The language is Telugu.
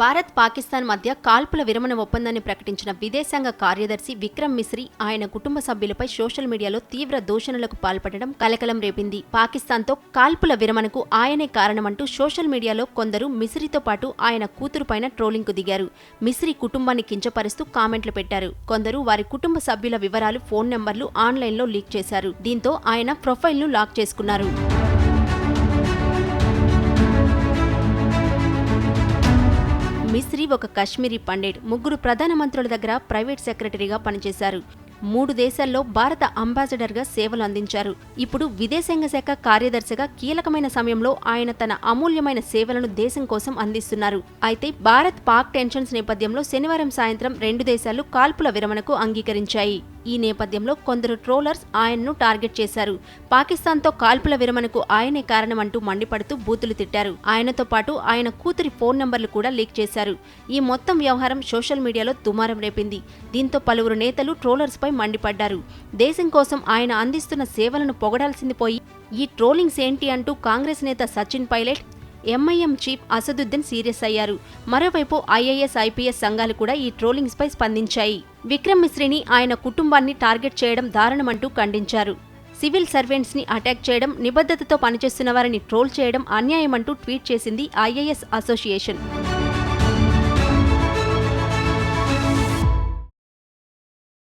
భారత్ పాకిస్తాన్ మధ్య కాల్పుల విరమణ ఒప్పందాన్ని ప్రకటించిన విదేశాంగ కార్యదర్శి విక్రమ్ మిశ్రీ ఆయన కుటుంబ సభ్యులపై సోషల్ మీడియాలో తీవ్ర దూషణలకు పాల్పడడం కలకలం రేపింది. పాకిస్తాన్తో కాల్పుల విరమణకు ఆయనే కారణమంటూ సోషల్ మీడియాలో కొందరు మిశ్రీతో పాటు ఆయన కూతురు పైన ట్రోలింగ్కు దిగారు. మిశ్రీ కుటుంబాన్ని కించపరుస్తూ కామెంట్లు పెట్టారు. కొందరు వారి కుటుంబ సభ్యుల వివరాలు ఫోన్ నెంబర్లు ఆన్లైన్లో లీక్ చేశారు. దీంతో ఆయన ప్రొఫైల్ను లాక్ చేసుకున్నారు. మిస్రీ ఒక కశ్మీరీ పండిట్ ముగ్గురు ప్రధానమంత్రుల దగ్గర ప్రైవేట్ సెక్రటరీగా పనిచేశారు. మూడు దేశాల్లో భారత అంబాసిడర్గా సేవలు అందించారు. ఇప్పుడు విదేశాంగ శాఖ కార్యదర్శిగా కీలకమైన సమయంలో ఆయన తన అమూల్యమైన సేవలను దేశం కోసం అందిస్తున్నారు. అయితే భారత్ పాక్ టెన్షన్స్ నేపథ్యంలో శనివారం సాయంత్రం రెండు దేశాలు కాల్పుల విరమణకు అంగీకరించాయి. ఈ నేపథ్యంలో కొందరు ట్రోలర్స్ ఆయన్ను టార్గెట్ చేశారు. పాకిస్తాన్తో కాల్పుల విరమణకు ఆయనే కారణమంటూ మండిపడుతూ బూతులు తిట్టారు. ఆయనతో పాటు ఆయన కూతురి ఫోన్ నంబర్లు కూడా లీక్ చేశారు. ఈ మొత్తం వ్యవహారం సోషల్ మీడియాలో దుమారం రేపింది. దీంతో పలువురు నేతలు ట్రోలర్స్పై మండిపడ్డారు. దేశం కోసం ఆయన అందిస్తున్న సేవలను పొగడాల్సింది పోయి ఈ ట్రోలింగ్స్ ఏంటి అంటూ కాంగ్రెస్ నేత Sachin Pilot MIM chief Asaduddin serious అయ్యారు. మరోవైపు ఐఏఎస్ ఐపీఎస్ సంఘాలు కూడా ఈ ట్రోలింగ్స్ పై స్పందించాయి. విక్రమ్ మిశ్రీని ఆయన కుటుంబాన్ని టార్గెట్ చేయడం దారుణమంటూ ఖండించారు. సివిల్ సర్వెంట్స్ని అటాక్ చేయడం నిబద్ధతతో పనిచేస్తున్న వారిని ట్రోల్ చేయడం అన్యాయమంటూ ట్వీట్ చేసింది ఐఏఎస్ అసోసియేషన్.